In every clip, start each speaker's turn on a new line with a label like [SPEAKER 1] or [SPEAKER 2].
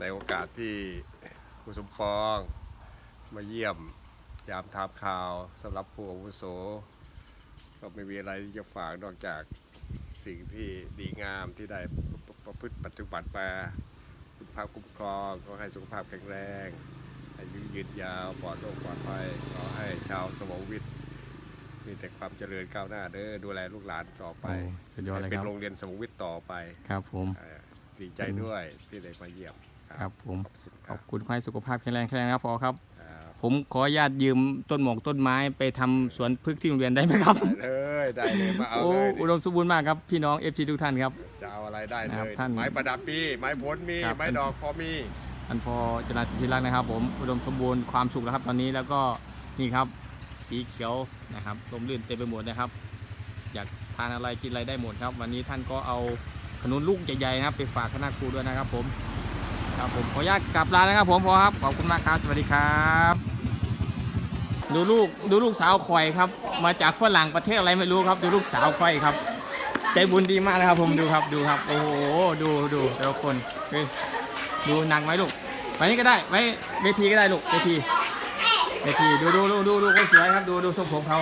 [SPEAKER 1] ในโอกาสที่ครูสมปองมาเยี่ยมยามทามข่าวสำหรับผู้อาวุโส ก็ไม่มีอะไรที่จะฝากนอกจากสิ่งที่ดีงามที่ได้ประพฤติปฏิบัติมาคุณภาพคุ้มครองขอให้สุขภาพแข็งแรงอายุยืนยาวปลอดโรคปลอดภัยขอให้ชาวสมองวิทย์มีแต่ความเจริญก้าวหน้าเด้อดูแลลูกหลานต่อไป
[SPEAKER 2] โอ้สุดยอดเลย
[SPEAKER 1] ให้เป็
[SPEAKER 2] คนรับ
[SPEAKER 1] โรงเรียนสมองวิทย์ต่อไป
[SPEAKER 2] ครับผม
[SPEAKER 1] เอ่อดีใจด้วยที่ได้มาเยี่ยม
[SPEAKER 2] ครับผม
[SPEAKER 1] ข
[SPEAKER 2] ข
[SPEAKER 1] อ
[SPEAKER 2] อ
[SPEAKER 1] บบ
[SPEAKER 2] คุณขอให้สุขภาพแข็งแรงแข็งแรงครับพอครับ
[SPEAKER 1] คุณครับ
[SPEAKER 2] ผมขออนุญาตยืมต้นหมอกต้นไม้ไปทำสวนพฤกษ์ที่โรงเรียนได้ไหมครับ
[SPEAKER 1] ได้เลยได้เลยมาเอา
[SPEAKER 2] โอ้
[SPEAKER 1] เลย
[SPEAKER 2] อุดมสมบูรณ์มากครับพี่น้องเอฟซีทุกท่านครับ
[SPEAKER 1] จะเอาอะไรได้
[SPEAKER 2] นะค
[SPEAKER 1] เล
[SPEAKER 2] รับ
[SPEAKER 1] ย
[SPEAKER 2] ท่าน
[SPEAKER 1] ไม้ประดับปีไม้ผลมี
[SPEAKER 2] ครับ
[SPEAKER 1] ไม้ดอกพอมี
[SPEAKER 2] อันพอจราสิทธิรักษ์นะครับ ผมอุดมสมบูรณ์ความสุขแล้วครับตอนนี้แล้วก็นี่ครับสีเขียวนะครับลมลื่นเต็มไปหมดนะครับ อยากทานอะไรกินอะไรได้หมดครับ วันนี้ท่านก็เอาขนุนลูกใหญ่ๆนะครับ ไปฝากคณะครูด้วยนะครับ ผม ครับผมขออนุญาตกลับลานะครับผมพอครับขอบคุณมากครับสวัสดีครับ ดูลูกดูลูกสาวคอยครับ มาจากฝรั่งประเทศอะไรไม่รู้ครับ ดูลูกสาวคอยครับ ใจบุญดีมากนะครับ ผมดูครับดูครับโอ้โหดูดูแต่ละคนเฮ้ยดูหนังไหมลูกไว้นี่ก็ได้ไว้เวทีก็ได้ลูกเวทีเวทีดูดูดูดูดูคนสวยครับดูดูทรงผมเขา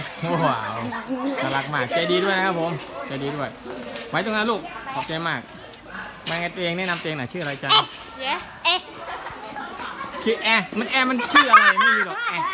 [SPEAKER 2] ว้าวน่ารักมากใจดีด้วยนะครับผมใจดีด้วยไว้ตรงนั้นลูกขอบใจมาก มาไงตัวเองแนะนำตัวเองหน่อยชื่ออะไรจ๊ะ
[SPEAKER 3] เย้เอ๊ะ
[SPEAKER 2] ชื่อแอร์มันแอร์มันชื่ออะไรไม่มีหรอกแอร์